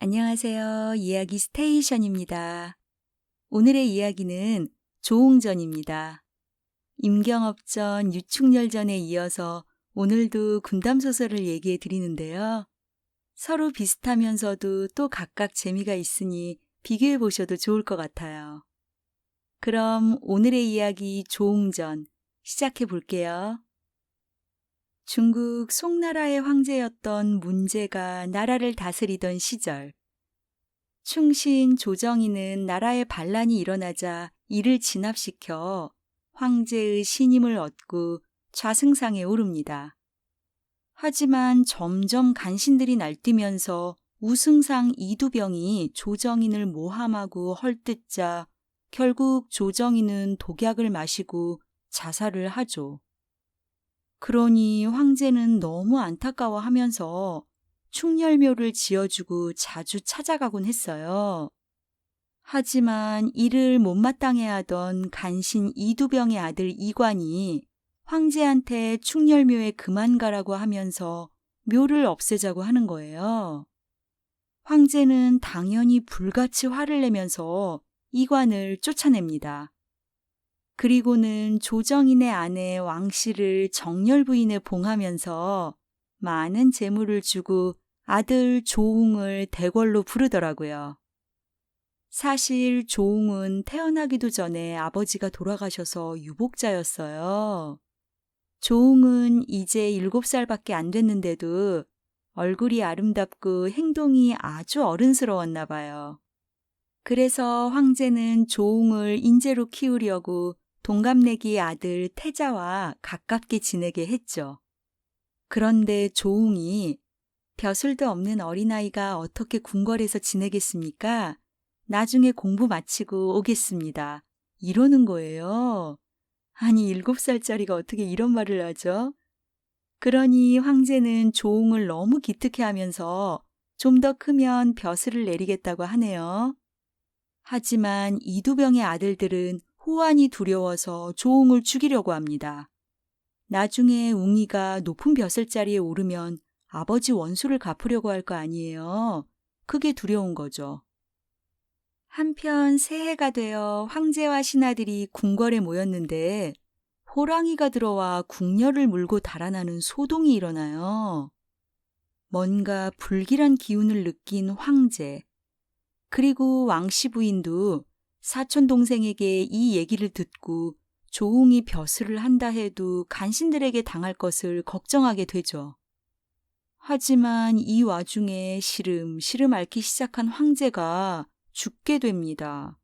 안녕하세요. 이야기 스테이션입니다. 오늘의 이야기는 조웅전입니다. 임경업전, 유충열전에 이어서 오늘도 군담 소설을 얘기해 드리는데요. 서로 비슷하면서도 또 각각 재미가 있으니 비교해 보셔도 좋을 것 같아요. 그럼 오늘의 이야기 조웅전 시작해 볼게요. 중국 송나라의 황제였던 문제가 나라를 다스리던 시절, 충신 조정이는 나라에 반란이 일어나자 이를 진압시켜 황제의 신임을 얻고 좌승상에 오릅니다. 하지만 점점 간신들이 날뛰면서 우승상 이두병이 조정인을 모함하고 헐뜯자 결국 조정인은 독약을 마시고 자살을 하죠. 그러니 황제는 너무 안타까워 하면서 충렬묘를 지어주고 자주 찾아가곤 했어요. 하지만 이를 못마땅해 하던 간신 이두병의 아들 이관이 황제한테 충렬묘에 그만 가라고 하면서 묘를 없애자고 하는 거예요. 황제는 당연히 불같이 화를 내면서 이관을 쫓아냅니다. 그리고는 조정인의 아내 왕씨를 정렬 부인에 봉하면서 많은 재물을 주고 아들 조웅을 대궐로 부르더라고요. 사실 조웅은 태어나기도 전에 아버지가 돌아가셔서 유복자였어요. 조웅은 이제 7살밖에 안 됐는데도 얼굴이 아름답고 행동이 아주 어른스러웠나 봐요. 그래서 황제는 조웅을 인재로 키우려고 동갑내기 아들 태자와 가깝게 지내게 했죠. 그런데 조웅이 벼슬도 없는 어린아이가 어떻게 궁궐에서 지내겠습니까? 나중에 공부 마치고 오겠습니다. 이러는 거예요. 아니, 일곱 살짜리가 어떻게 이런 말을 하죠? 그러니 황제는 조웅을 너무 기특해 하면서 좀 더 크면 벼슬을 내리겠다고 하네요. 하지만 이두병의 아들들은 호환이 두려워서 조웅을 죽이려고 합니다. 나중에 웅이가 높은 벼슬 자리에 오르면 아버지 원수를 갚으려고 할 거 아니에요. 그게 두려운 거죠. 한편 새해가 되어 황제와 신하들이 궁궐에 모였는데 호랑이가 들어와 궁녀를 물고 달아나는 소동이 일어나요. 뭔가 불길한 기운을 느낀 황제, 그리고 왕씨 부인도 사촌 동생에게 이 얘기를 듣고 조웅이 벼슬을 한다 해도 간신들에게 당할 것을 걱정하게 되죠. 하지만 이 와중에 시름 시름 앓기 시작한 황제가 죽게 됩니다.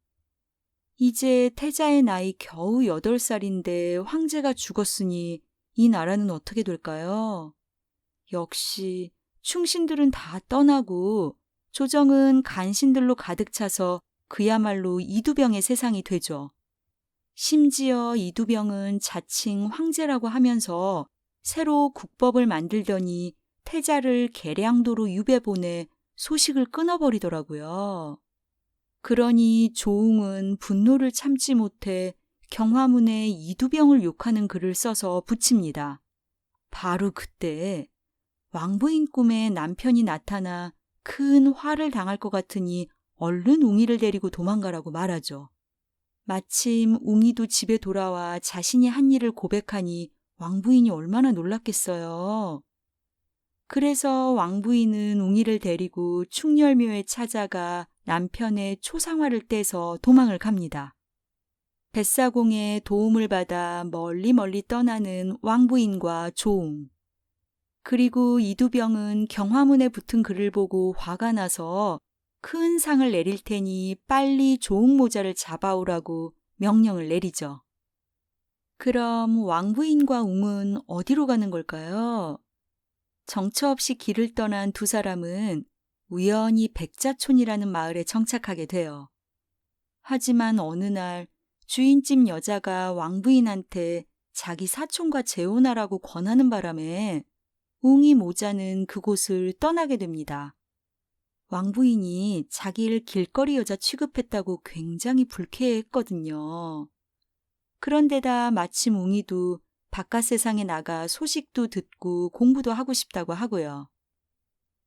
이제 태자의 나이 겨우 8살인데 황제가 죽었으니 이 나라는 어떻게 될까요? 역시 충신들은 다 떠나고 조정은 간신들로 가득 차서 그야말로 이두병의 세상이 되죠. 심지어 이두병은 자칭 황제라고 하면서 새로 국법을 만들더니 태자를 계량도로 유배 보내 소식을 끊어버리더라고요. 그러니 조웅은 분노를 참지 못해 경화문에 이두병을 욕하는 글을 써서 붙입니다. 바로 그때 왕부인 꿈에 남편이 나타나 큰 화를 당할 것 같으니 얼른 웅이를 데리고 도망가라고 말하죠. 마침 웅이도 집에 돌아와 자신이 한 일을 고백하니 왕부인이 얼마나 놀랐겠어요. 그래서 왕부인은 웅이를 데리고 충렬묘에 찾아가 남편의 초상화를 떼서 도망을 갑니다. 뱃사공의 도움을 받아 멀리 멀리 떠나는 왕부인과 조웅. 그리고 이두병은 경화문에 붙은 글을 보고 화가 나서 큰 상을 내릴 테니 빨리 조웅 모자를 잡아오라고 명령을 내리죠. 그럼 왕부인과 웅은 어디로 가는 걸까요? 정처 없이 길을 떠난 두 사람은 우연히 백자촌이라는 마을에 정착하게 돼요. 하지만 어느 날 주인집 여자가 왕부인한테 자기 사촌과 재혼하라고 권하는 바람에 웅이 모자는 그곳을 떠나게 됩니다. 왕부인이 자기를 길거리 여자 취급했다고 굉장히 불쾌했거든요. 그런데다 마침 웅이도 바깥 세상에 나가 소식도 듣고 공부도 하고 싶다고 하고요.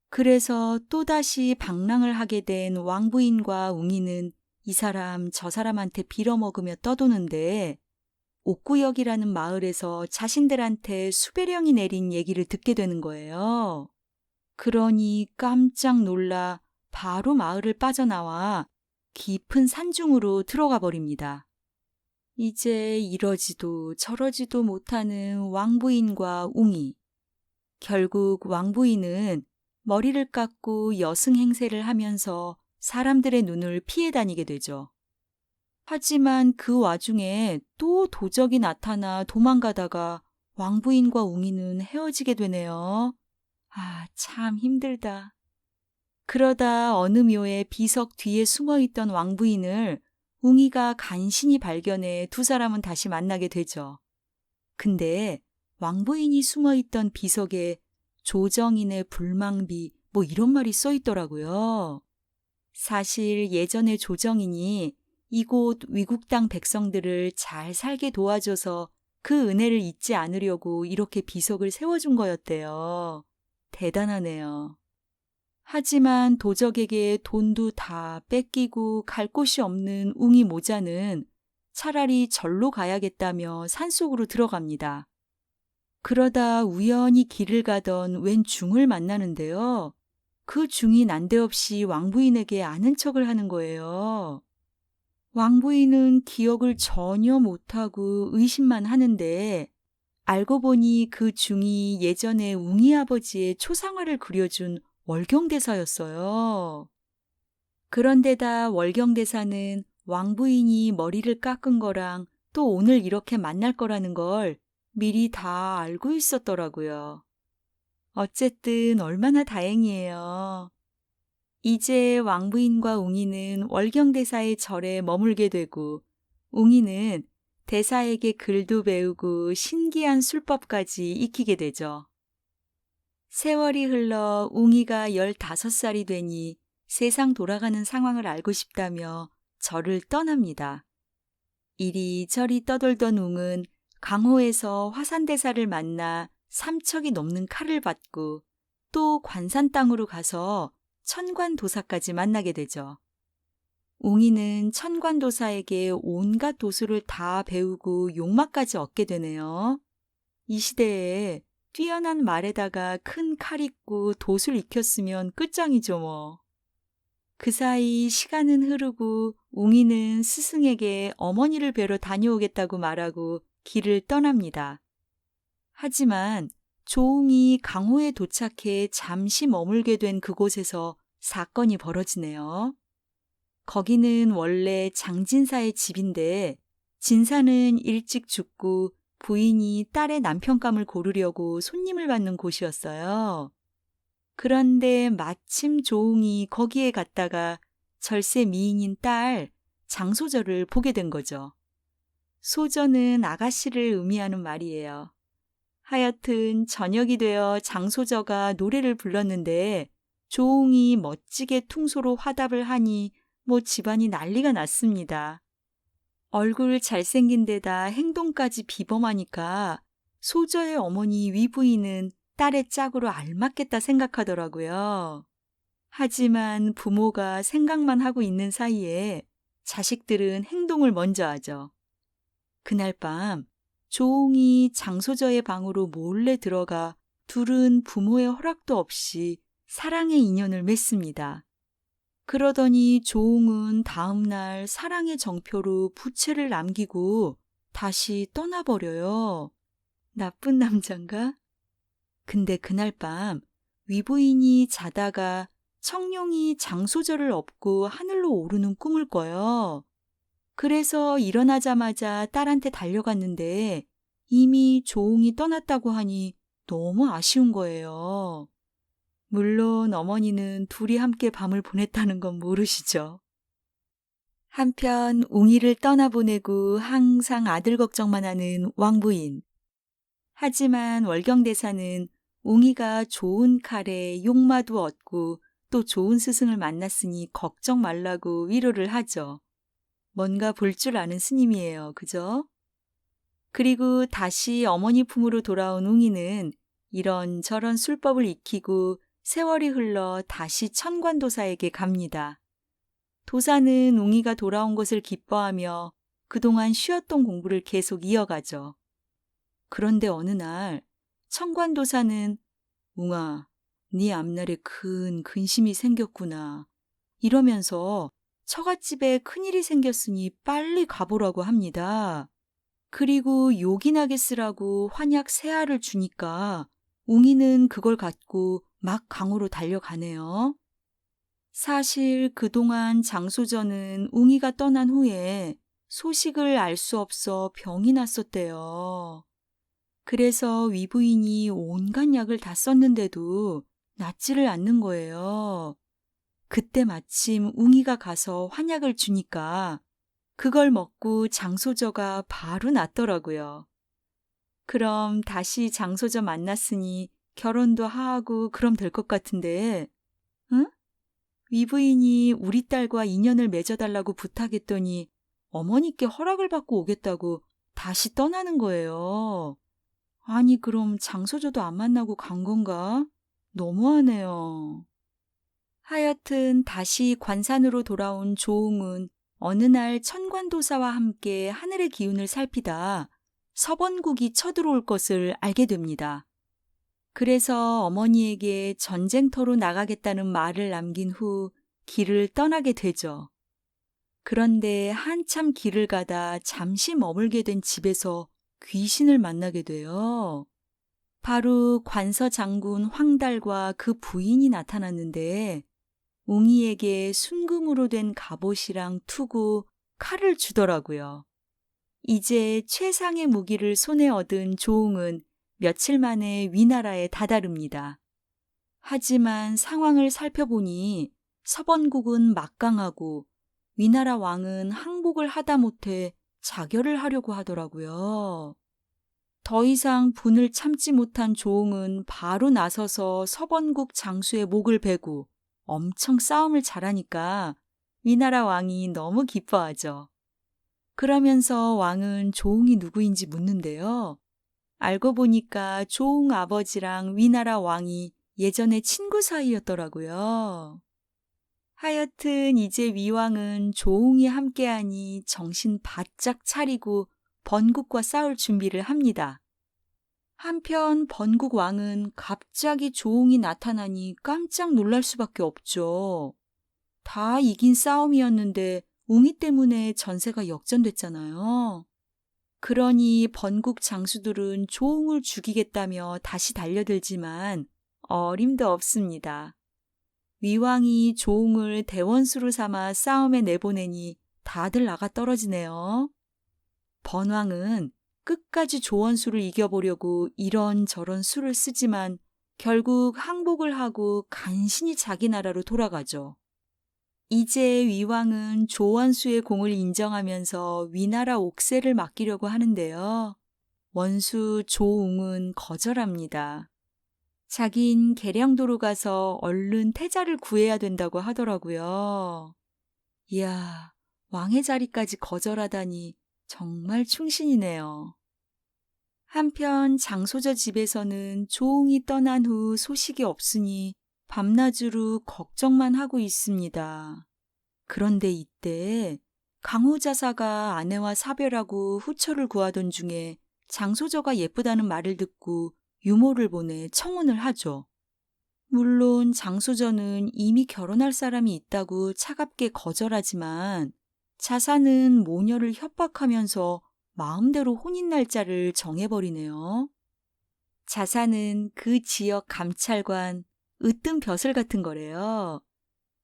그래서 또다시 방랑을 하게 된 왕부인과 웅이는 이 사람 저 사람한테 빌어먹으며 떠도는데 옥구역이라는 마을에서 자신들한테 수배령이 내린 얘기를 듣게 되는 거예요. 그러니 깜짝 놀라 바로 마을을 빠져나와 깊은 산중으로 들어가 버립니다. 이제 이러지도 저러지도 못하는 왕부인과 웅이. 결국 왕부인은 머리를 깎고 여승 행세를 하면서 사람들의 눈을 피해 다니게 되죠. 하지만 그 와중에 또 도적이 나타나 도망가다가 왕부인과 웅이는 헤어지게 되네요. 아, 참 힘들다. 그러다 어느 묘의 비석 뒤에 숨어 있던 왕부인을 웅이가 간신히 발견해 두 사람은 다시 만나게 되죠. 근데 왕부인이 숨어 있던 비석에 조정인의 불망비 뭐 이런 말이 써 있더라고요. 사실 예전에 조정인이 이곳 위국 땅 백성들을 잘 살게 도와줘서 그 은혜를 잊지 않으려고 이렇게 비석을 세워준 거였대요. 대단하네요. 하지만 도적에게 돈도 다 뺏기고 갈 곳이 없는 웅이 모자는 차라리 절로 가야겠다며 산속으로 들어갑니다. 그러다 우연히 길을 가던 웬 중을 만나는데요. 그 중이 난데없이 왕부인에게 아는 척을 하는 거예요. 왕부인은 기억을 전혀 못하고 의심만 하는데 알고 보니 그 중이 예전에 웅이 아버지의 초상화를 그려준 월경대사였어요. 그런데다 월경대사는 왕부인이 머리를 깎은 거랑 또 오늘 이렇게 만날 거라는 걸 미리 다 알고 있었더라고요. 어쨌든 얼마나 다행이에요. 이제 왕부인과 웅이는 월경대사의 절에 머물게 되고 웅이는 대사에게 글도 배우고 신기한 술법까지 익히게 되죠. 세월이 흘러 웅이가 15살이 되니 세상 돌아가는 상황을 알고 싶다며 절을 떠납니다. 이리저리 떠돌던 웅은 강호에서 화산대사를 만나 삼척이 넘는 칼을 받고 또 관산 땅으로 가서 천관도사까지 만나게 되죠. 웅이는 천관도사에게 온갖 도수를 다 배우고 용마까지 얻게 되네요. 이 시대에 뛰어난 말에다가 큰 칼 있고 돛을 익혔으면 끝장이죠 뭐. 그 사이 시간은 흐르고 웅이는 스승에게 어머니를 뵈러 다녀오겠다고 말하고 길을 떠납니다. 하지만 조웅이 강호에 도착해 잠시 머물게 된 그곳에서 사건이 벌어지네요. 거기는 원래 장진사의 집인데 진사는 일찍 죽고 부인이 딸의 남편감을 고르려고 손님을 받는 곳이었어요. 그런데 마침 조웅이 거기에 갔다가 절세 미인인 딸 장소절을 보게 된 거죠. 소저는 아가씨를 의미하는 말이에요. 하여튼 저녁이 되어 장소저가 노래를 불렀는데 조웅이 멋지게 퉁소로 화답을 하니 뭐 집안이 난리가 났습니다. 얼굴 잘생긴 데다 행동까지 비범하니까 소저의 어머니 위부인은 딸의 짝으로 알맞겠다 생각하더라고요. 하지만 부모가 생각만 하고 있는 사이에 자식들은 행동을 먼저 하죠. 그날 밤 조웅이 장소저의 방으로 몰래 들어가 둘은 부모의 허락도 없이 사랑의 인연을 맺습니다. 그러더니 조웅은 다음날 사랑의 정표로 부채를 남기고 다시 떠나버려요. 나쁜 남잔가? 근데 그날 밤 위부인이 자다가 청룡이 장소절을 업고 하늘로 오르는 꿈을 꿔요. 그래서 일어나자마자 딸한테 달려갔는데 이미 조웅이 떠났다고 하니 너무 아쉬운 거예요. 물론 어머니는 둘이 함께 밤을 보냈다는 건 모르시죠. 한편 웅이를 떠나보내고 항상 아들 걱정만 하는 왕부인. 하지만 월경대사는 웅이가 좋은 칼에 용마도 얻고 또 좋은 스승을 만났으니 걱정 말라고 위로를 하죠. 뭔가 볼 줄 아는 스님이에요. 그죠? 그리고 다시 어머니 품으로 돌아온 웅이는 이런 저런 술법을 익히고 세월이 흘러 다시 천관도사에게 갑니다. 도사는 웅이가 돌아온 것을 기뻐하며 그동안 쉬었던 공부를 계속 이어가죠. 그런데 어느 날 천관도사는 웅아, 네 앞날에 큰 근심이 생겼구나. 이러면서 처갓집에 큰일이 생겼으니 빨리 가보라고 합니다. 그리고 요긴하게 쓰라고 환약 세 알을 주니까 웅이는 그걸 갖고 막 강으로 달려가네요. 사실 그동안 장소전은 웅이가 떠난 후에 소식을 알 수 없어 병이 났었대요. 그래서 위부인이 온갖 약을 다 썼는데도 낫지를 않는 거예요. 그때 마침 웅이가 가서 환약을 주니까 그걸 먹고 장소저가 바로 낫더라고요. 그럼 다시 장소저 만났으니 결혼도 하고 그럼 될 것 같은데, 응? 위부인이 우리 딸과 인연을 맺어달라고 부탁했더니 어머니께 허락을 받고 오겠다고 다시 떠나는 거예요. 아니, 그럼 장소저도 안 만나고 간 건가? 너무하네요. 하여튼 다시 관산으로 돌아온 조웅은 어느 날 천관도사와 함께 하늘의 기운을 살피다 서번국이 쳐들어올 것을 알게 됩니다. 그래서 어머니에게 전쟁터로 나가겠다는 말을 남긴 후 길을 떠나게 되죠. 그런데 한참 길을 가다 잠시 머물게 된 집에서 귀신을 만나게 돼요. 바로 관서 장군 황달과 그 부인이 나타났는데 웅이에게 순금으로 된 갑옷이랑 투구, 칼을 주더라고요. 이제 최상의 무기를 손에 얻은 조웅은 며칠 만에 위나라에 다다릅니다. 하지만 상황을 살펴보니 서번국은 막강하고 위나라 왕은 항복을 하다 못해 자결을 하려고 하더라고요. 더 이상 분을 참지 못한 조웅은 바로 나서서 서번국 장수의 목을 베고 엄청 싸움을 잘하니까 위나라 왕이 너무 기뻐하죠. 그러면서 왕은 조웅이 누구인지 묻는데요. 알고 보니까 조웅 아버지랑 위나라 왕이 예전에 친구 사이였더라고요. 하여튼 이제 위왕은 조웅이 함께하니 정신 바짝 차리고 번국과 싸울 준비를 합니다. 한편 번국 왕은 갑자기 조웅이 나타나니 깜짝 놀랄 수밖에 없죠. 다 이긴 싸움이었는데 웅이 때문에 전세가 역전됐잖아요. 그러니 번국 장수들은 조웅을 죽이겠다며 다시 달려들지만 어림도 없습니다. 위왕이 조웅을 대원수로 삼아 싸움에 내보내니 다들 나가 떨어지네요. 번왕은 끝까지 조원수를 이겨보려고 이런저런 수를 쓰지만 결국 항복을 하고 간신히 자기 나라로 돌아가죠. 이제 위왕은 조원수의 공을 인정하면서 위나라 옥세를 맡기려고 하는데요. 원수 조웅은 거절합니다. 자긴 계량도로 가서 얼른 태자를 구해야 된다고 하더라고요. 이야, 왕의 자리까지 거절하다니 정말 충신이네요. 한편 장소저 집에서는 조웅이 떠난 후 소식이 없으니 밤낮으로 걱정만 하고 있습니다. 그런데 이때 강호자사가 아내와 사별하고 후처를 구하던 중에 장소저가 예쁘다는 말을 듣고 유모를 보내 청혼을 하죠. 물론 장소저는 이미 결혼할 사람이 있다고 차갑게 거절하지만 자사는 모녀를 협박하면서 마음대로 혼인 날짜를 정해버리네요. 자사는 그 지역 감찰관, 으뜸 벼슬 같은 거래요.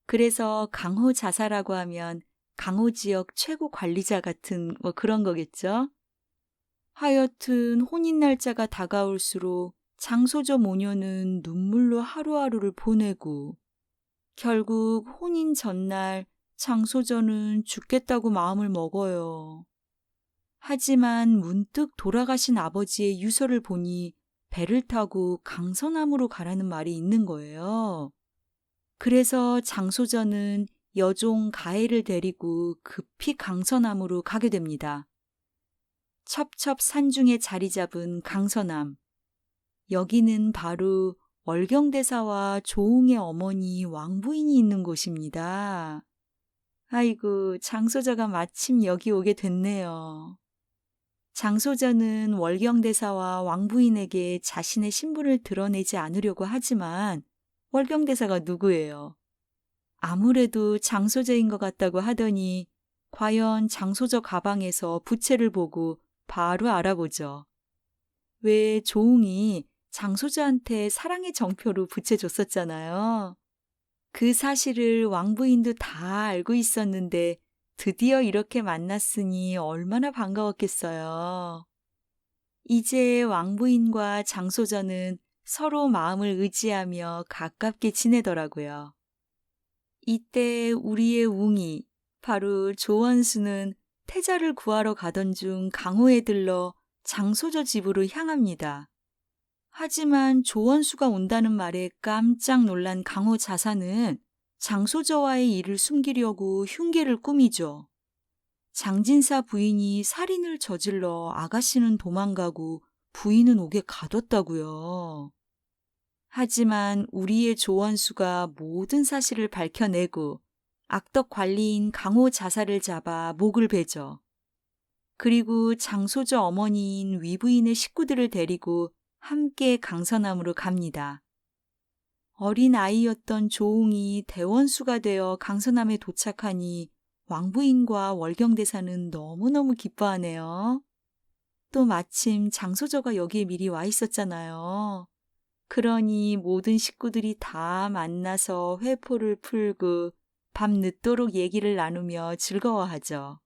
그래서 강호 자사라고 하면 강호 지역 최고 관리자 같은 뭐 그런 거겠죠? 하여튼 혼인 날짜가 다가올수록 장소저 모녀는 눈물로 하루하루를 보내고 결국 혼인 전날 장소저는 죽겠다고 마음을 먹어요. 하지만 문득 돌아가신 아버지의 유서를 보니 배를 타고 강서남으로 가라는 말이 있는 거예요. 그래서 장소저는 여종 가해를 데리고 급히 강서남으로 가게 됩니다. 첩첩 산중에 자리 잡은 강서남. 여기는 바로 월경대사와 조웅의 어머니 왕부인이 있는 곳입니다. 아이고, 장소저가 마침 여기 오게 됐네요. 장소저는 월경대사와 왕부인에게 자신의 신분을 드러내지 않으려고 하지만 월경대사가 누구예요? 아무래도 장소저인 것 같다고 하더니 과연 장소저 가방에서 부채를 보고 바로 알아보죠. 왜 조웅이 장소저한테 사랑의 정표로 부채 줬었잖아요. 그 사실을 왕부인도 다 알고 있었는데 드디어 이렇게 만났으니 얼마나 반가웠겠어요. 이제 왕부인과 장소저는 서로 마음을 의지하며 가깝게 지내더라고요. 이때 우리의 웅이, 바로 조원수는 태자를 구하러 가던 중 강호에 들러 장소저 집으로 향합니다. 하지만 조원수가 온다는 말에 깜짝 놀란 강호 자사는 장소저와의 일을 숨기려고 흉계를 꾸미죠. 장진사 부인이 살인을 저질러 아가씨는 도망가고 부인은 옥에 가뒀다고요. 하지만 우리의 조원수가 모든 사실을 밝혀내고 악덕 관리인 강호 자사를 잡아 목을 베죠. 그리고 장소저 어머니인 위부인의 식구들을 데리고 함께 강서남으로 갑니다. 어린 아이였던 조웅이 대원수가 되어 강서남에 도착하니 왕부인과 월경대사는 너무너무 기뻐하네요. 또 마침 장소저가 여기에 미리 와 있었잖아요. 그러니 모든 식구들이 다 만나서 회포를 풀고 밤 늦도록 얘기를 나누며 즐거워하죠.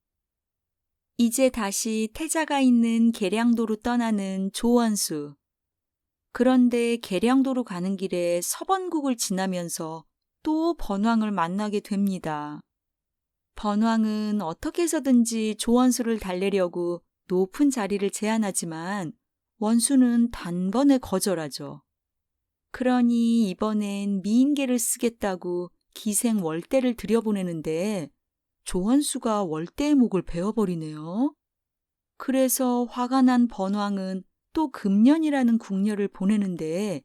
이제 다시 태자가 있는 계량도로 떠나는 조원수. 그런데 계량도로 가는 길에 서번국을 지나면서 또 번왕을 만나게 됩니다. 번왕은 어떻게 해서든지 조원수를 달래려고 높은 자리를 제안하지만 원수는 단번에 거절하죠. 그러니 이번엔 미인계를 쓰겠다고 기생 월대를 들여보내는데 조원수가 월대의 목을 베어버리네요. 그래서 화가 난 번왕은 또 금년이라는 궁녀를 보내는데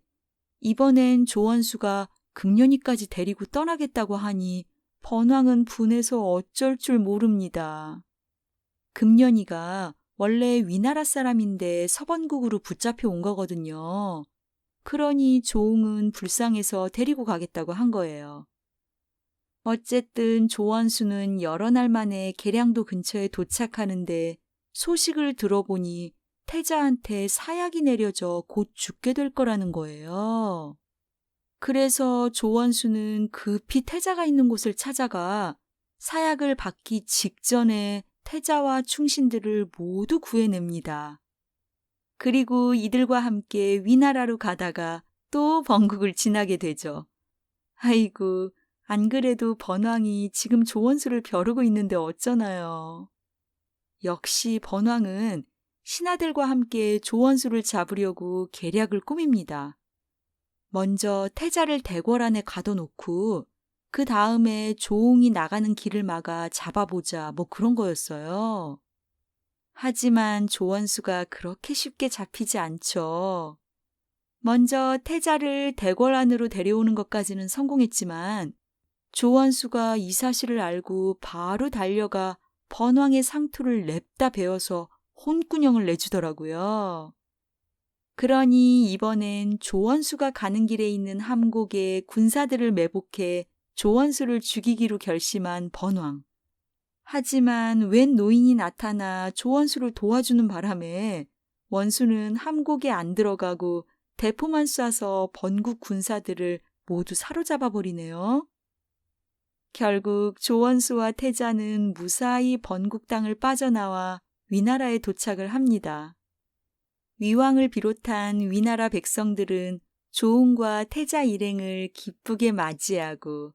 이번엔 조원수가 금년이까지 데리고 떠나겠다고 하니 번왕은 분해서 어쩔 줄 모릅니다. 금년이가 원래 위나라 사람인데 서번국으로 붙잡혀 온 거거든요. 그러니 조웅은 불쌍해서 데리고 가겠다고 한 거예요. 어쨌든 조원수는 여러 날 만에 계량도 근처에 도착하는데 소식을 들어보니 태자한테 사약이 내려져 곧 죽게 될 거라는 거예요. 그래서 조원수는 급히 태자가 있는 곳을 찾아가 사약을 받기 직전에 태자와 충신들을 모두 구해냅니다. 그리고 이들과 함께 위나라로 가다가 또 번국을 지나게 되죠. 아이고, 안 그래도 번왕이 지금 조원수를 벼르고 있는데 어쩌나요. 역시 번왕은 신하들과 함께 조원수를 잡으려고 계략을 꾸밉니다. 먼저 태자를 대궐 안에 가둬놓고 그 다음에 조웅이 나가는 길을 막아 잡아보자 뭐 그런 거였어요. 하지만 조원수가 그렇게 쉽게 잡히지 않죠. 먼저 태자를 대궐 안으로 데려오는 것까지는 성공했지만 조원수가 이 사실을 알고 바로 달려가 번왕의 상투를 냅다 베어서 혼꾸녕을 내주더라고요. 그러니 이번엔 조원수가 가는 길에 있는 함곡에 군사들을 매복해 조원수를 죽이기로 결심한 번왕. 하지만 웬 노인이 나타나 조원수를 도와주는 바람에 원수는 함곡에 안 들어가고 대포만 쏴서 번국 군사들을 모두 사로잡아 버리네요. 결국 조원수와 태자는 무사히 번국 땅을 빠져나와 위나라에 도착을 합니다. 위왕을 비롯한 위나라 백성들은 조웅과 태자 일행을 기쁘게 맞이하고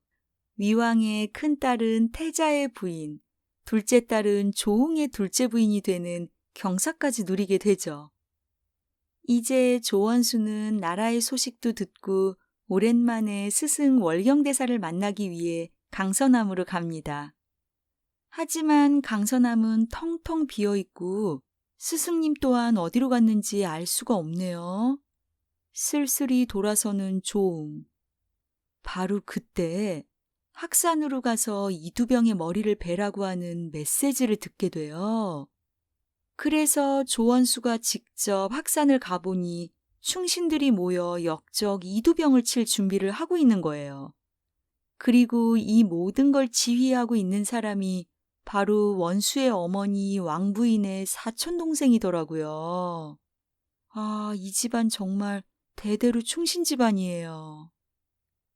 위왕의 큰 딸은 태자의 부인, 둘째 딸은 조웅의 둘째 부인이 되는 경사까지 누리게 되죠. 이제 조원수는 나라의 소식도 듣고 오랜만에 스승 월경대사를 만나기 위해 강서남으로 갑니다. 하지만 강서남은 텅텅 비어 있고 스승님 또한 어디로 갔는지 알 수가 없네요. 쓸쓸히 돌아서는 조웅. 바로 그때 학산으로 가서 이두병의 머리를 베라고 하는 메시지를 듣게 돼요. 그래서 조원수가 직접 학산을 가보니 충신들이 모여 역적 이두병을 칠 준비를 하고 있는 거예요. 그리고 이 모든 걸 지휘하고 있는 사람이 바로 원수의 어머니 왕부인의 사촌동생이더라고요. 아, 이 집안 정말 대대로 충신 집안이에요.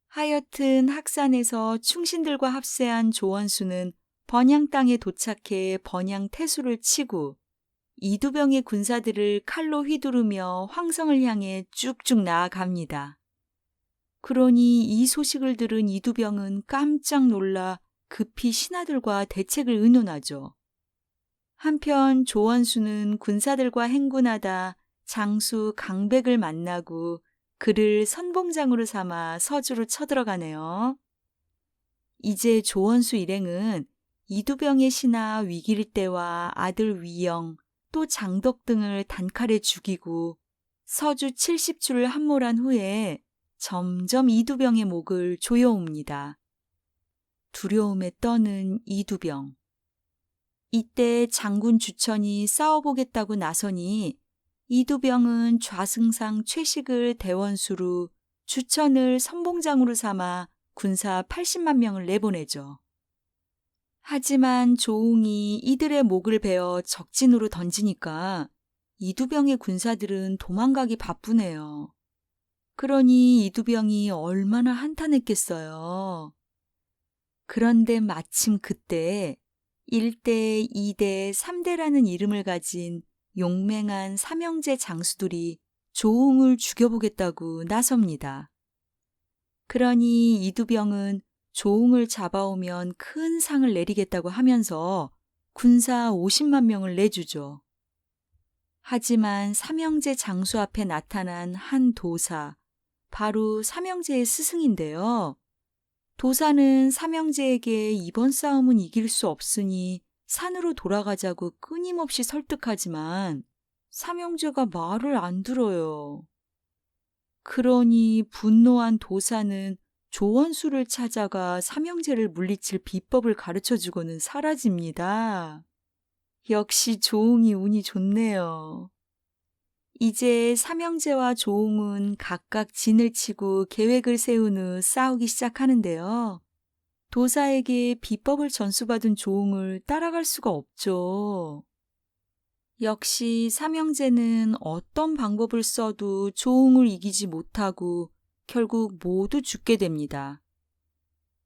하여튼 학산에서 충신들과 합세한 조원수는 번양 땅에 도착해 번양 태수를 치고 이두병의 군사들을 칼로 휘두르며 황성을 향해 쭉쭉 나아갑니다. 그러니 이 소식을 들은 이두병은 깜짝 놀라 급히 신하들과 대책을 의논하죠. 한편 조원수는 군사들과 행군하다 장수 강백을 만나고 그를 선봉장으로 삼아 서주로 쳐들어가네요. 이제 조원수 일행은 이두병의 신하 위길대와 아들 위영, 또 장덕 등을 단칼에 죽이고 서주 70주를 함몰한 후에 점점 이두병의 목을 조여옵니다. 두려움에 떠는 이두병. 이때 장군 주천이 싸워보겠다고 나서니 이두병은 좌승상 최식을 대원수로 주천을 선봉장으로 삼아 군사 80만 명을 내보내죠. 하지만 조웅이 이들의 목을 베어 적진으로 던지니까 이두병의 군사들은 도망가기 바쁘네요. 그러니 이두병이 얼마나 한탄했겠어요. 그런데 마침 그때 1대, 2대, 3대라는 이름을 가진 용맹한 삼형제 장수들이 조웅을 죽여보겠다고 나섭니다. 그러니 이두병은 조웅을 잡아오면 큰 상을 내리겠다고 하면서 군사 50만 명을 내주죠. 하지만 삼형제 장수 앞에 나타난 한 도사, 바로 삼형제의 스승인데요. 도사는 삼형제에게 이번 싸움은 이길 수 없으니 산으로 돌아가자고 끊임없이 설득하지만 삼형제가 말을 안 들어요. 그러니 분노한 도사는 조원수를 찾아가 삼형제를 물리칠 비법을 가르쳐 주고는 사라집니다. 역시 조웅이 운이 좋네요. 이제 삼형제와 조웅은 각각 진을 치고 계획을 세운 후 싸우기 시작하는데요. 도사에게 비법을 전수받은 조웅을 따라갈 수가 없죠. 역시 삼형제는 어떤 방법을 써도 조웅을 이기지 못하고 결국 모두 죽게 됩니다.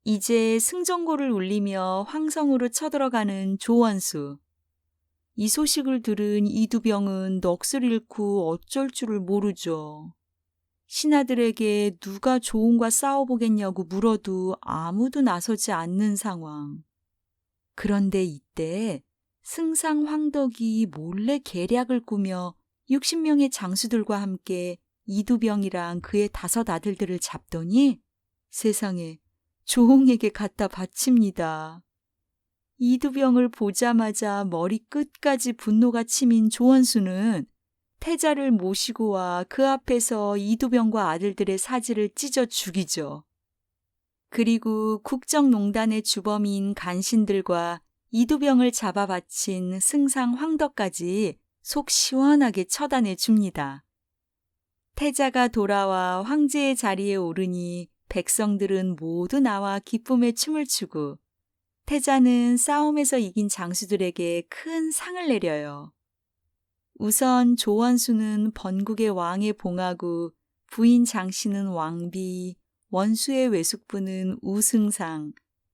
이제 승전고를 울리며 황성으로 쳐들어가는 조원수. 이 소식을 들은 이두병은 넋을 잃고 어쩔 줄을 모르죠. 신하들에게 누가 조은과 싸워보겠냐고 물어도 아무도 나서지 않는 상황. 그런데 이때 승상 황덕이 몰래 계략을 꾸며 60명의 장수들과 함께 이두병이랑 그의 다섯 아들들을 잡더니 세상에 조홍에게 갖다 바칩니다. 이두병을 보자마자 머리 끝까지 분노가 치민 조원수는 태자를 모시고 와 그 앞에서 이두병과 아들들의 사지를 찢어 죽이죠. 그리고 국정농단의 주범인 간신들과 이두병을 잡아 바친 승상 황덕까지 속 시원하게 처단해 줍니다. 태자가 돌아와 황제의 자리에 오르니 백성들은 모두 나와 기쁨의 춤을 추고 태자는 싸움에서 이긴 장수들에게 큰 상을 내려요. 우선 조원수는 번국의 왕에 봉하고 부인 장씨는 왕비, 원수의 외숙부는 우승상,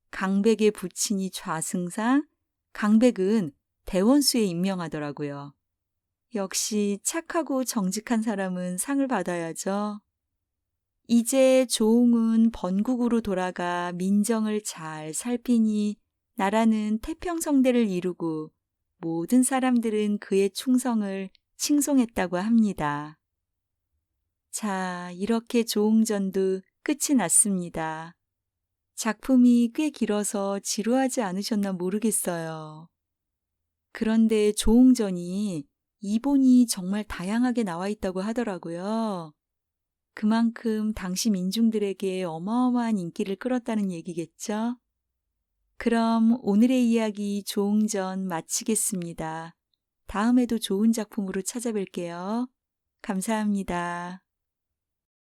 강백의 부친이 좌승상, 강백은 대원수에 임명하더라고요. 역시 착하고 정직한 사람은 상을 받아야죠. 이제 조웅은 번국으로 돌아가 민정을 잘 살피니 나라는 태평성대를 이루고 모든 사람들은 그의 충성을 칭송했다고 합니다. 자, 이렇게 조웅전도 끝이 났습니다. 작품이 꽤 길어서 지루하지 않으셨나 모르겠어요. 그런데 조웅전이 이본이 정말 다양하게 나와 있다고 하더라고요. 그만큼 당시 민중들에게 어마어마한 인기를 끌었다는 얘기겠죠? 그럼 오늘의 이야기 조응전 마치겠습니다. 다음에도 좋은 작품으로 찾아뵐게요. 감사합니다.